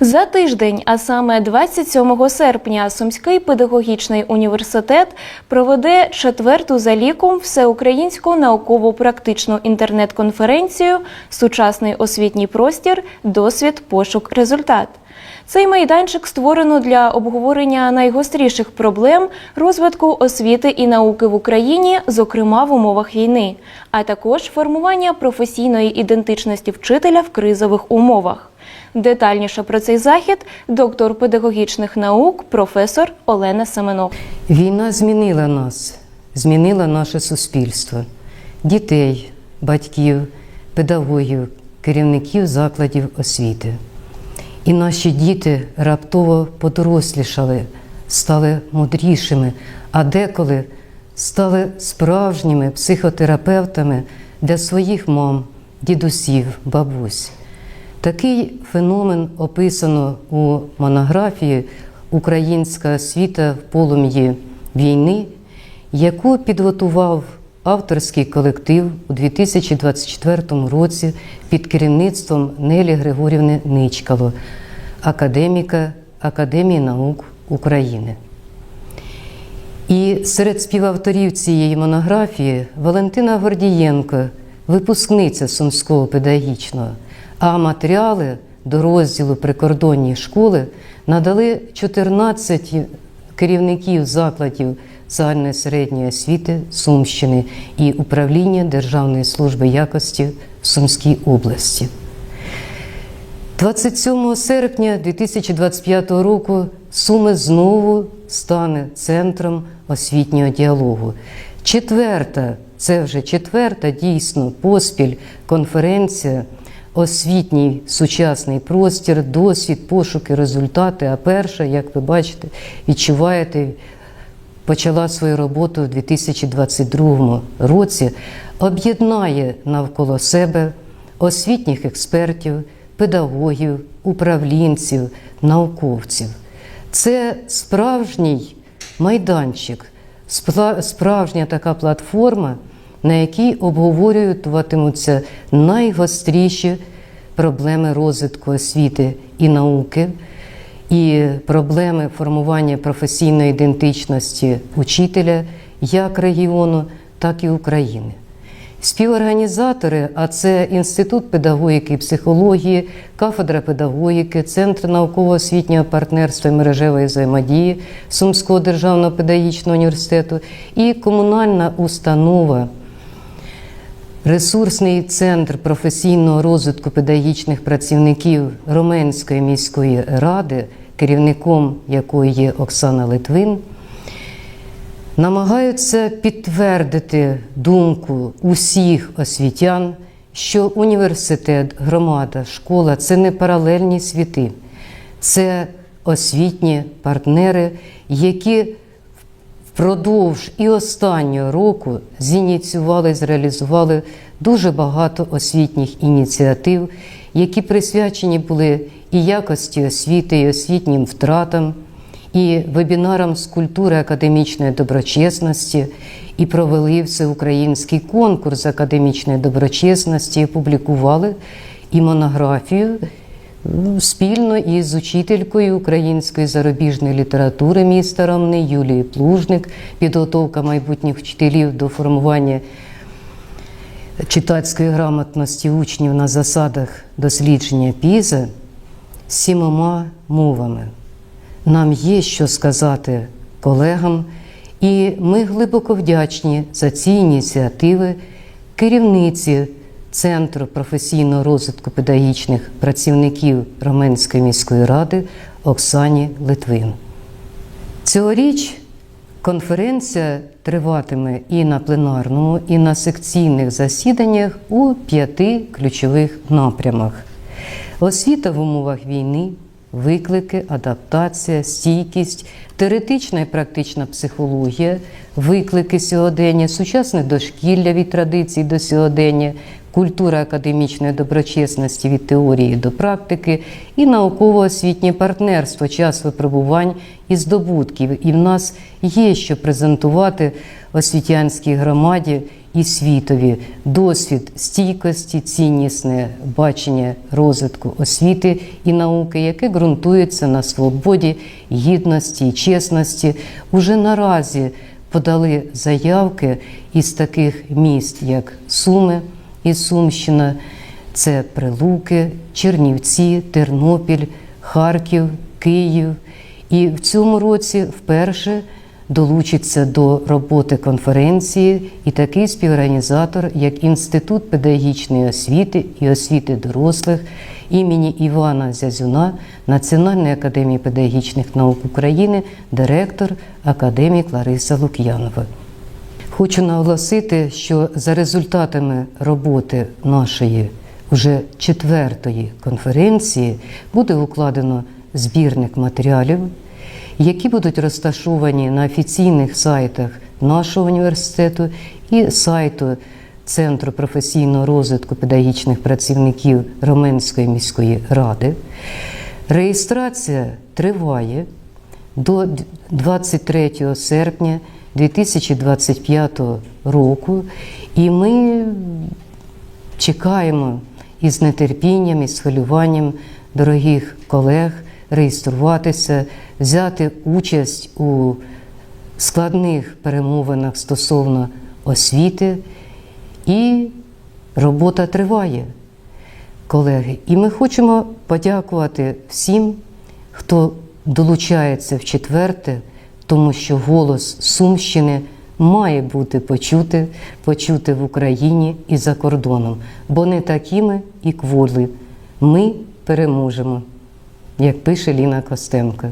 За тиждень, а саме 27 серпня, Сумський педагогічний університет проведе четверту за ліком всеукраїнську науково-практичну інтернет-конференцію Сучасний освітній простір. Досвід, пошук, результат. Цей майданчик створено для обговорення найгостріших проблем розвитку освіти і науки в Україні, зокрема в умовах війни, а також формування професійної ідентичності вчителя в кризових умовах. Детальніше про цей захід доктор педагогічних наук, професор Олена Семенов. Війна змінила нас, змінила наше суспільство, дітей, батьків, педагогів, керівників закладів освіти. І наші діти раптово подорослішали, стали мудрішими, а деколи стали справжніми психотерапевтами для своїх мам, дідусів, бабусь. Такий феномен описано у монографії Українська освіта в полум'ї війни, яку підготував авторський колектив у 2024 році під керівництвом Нелі Григорівни Ничкало, академіка Академії наук України. І серед співавторів цієї монографії Валентина Гордієнко, випускниця Сумського педагогічного, а матеріали до розділу прикордонні школи надали 14 керівників закладів загальної середньої освіти Сумщини і управління Державної служби якості в Сумській області. 27 серпня 2025 року Суми знову стане центром освітнього діалогу. Четверта, це вже четверта дійсно поспіль конференція Освітній сучасний простір, досвід, пошуки, результати. А перша, як ви бачите, відчуваєте, почала свою роботу у 2022 році, об'єднає навколо себе освітніх експертів, педагогів, управлінців, науковців. Це справжній майданчик, справжня така платформа, на якій обговорюватимуться найгостріші проблеми розвитку освіти і науки, і проблеми формування професійної ідентичності учителя як регіону, так і України. Співорганізатори, а це Інститут педагогіки і психології, кафедра педагогіки, Центр науково-освітнього партнерства і мережевої взаємодії Сумського державного педагогічного університету і комунальна установа. Ресурсний центр професійного розвитку педагогічних працівників Роменської міської ради, керівником якої є Оксана Литвин, намагаються підтвердити думку усіх освітян, що університет, громада, школа це не паралельні світи, це освітні партнери, які впродовж і останнього року зініціювали, зреалізували дуже багато освітніх ініціатив, які присвячені були і якості освіти, і освітнім втратам, і вебінарам з культури академічної доброчесності, і провели всеукраїнський конкурс академічної доброчесності, і публікували і монографію спільно із учителькою української зарубіжної літератури міста Ромни Юлією Плужник, підготовка майбутніх вчителів до формування читацької грамотності учнів на засадах дослідження ПІЗа сімома мовами. Нам є що сказати колегам, і ми глибоко вдячні за ці ініціативи керівниці Центру професійного розвитку педагогічних працівників Роменської міської ради Оксані Литвин. Цьогоріч конференція триватиме і на пленарному, і на секційних засіданнях у п'яти ключових напрямах: освіта в умовах війни, виклики, адаптація, стійкість, теоретична і практична психологія, виклики сьогодення, сучасне дошкілля від традицій до сьогодення, культура академічної доброчесності від теорії до практики і науково-освітнє партнерство, час випробувань і здобутків. І в нас є що презентувати освітянській громаді і світові досвід стійкості, ціннісне бачення розвитку освіти і науки, яке ґрунтується на свободі, гідності і чесності, уже наразі подали заявки із таких міст, як Суми і Сумщина, це Прилуки, Чернівці, Тернопіль, Харків, Київ. І в цьому році вперше долучиться до роботи конференції і такий співорганізатор, як Інститут педагогічної освіти і освіти дорослих імені Івана Зязюна Національної академії педагогічних наук України, директор академік Лариса Лук'янова. Хочу наголосити, що за результатами роботи нашої вже четвертої конференції буде укладено збірник матеріалів, які будуть розташовані на офіційних сайтах нашого університету і сайту Центру професійного розвитку педагогічних працівників Роменської міської ради. Реєстрація триває до 23 серпня 2025 року, і ми чекаємо із нетерпінням і з хвилюванням дорогих колег реєструватися, взяти участь у складних перемовинах стосовно освіти, і робота триває, колеги. І ми хочемо подякувати всім, хто долучається в четверте, тому що голос Сумщини має бути почути, почути в Україні і за кордоном, бо не такими і кволи. Ми переможемо, як пише Ліна Костенко.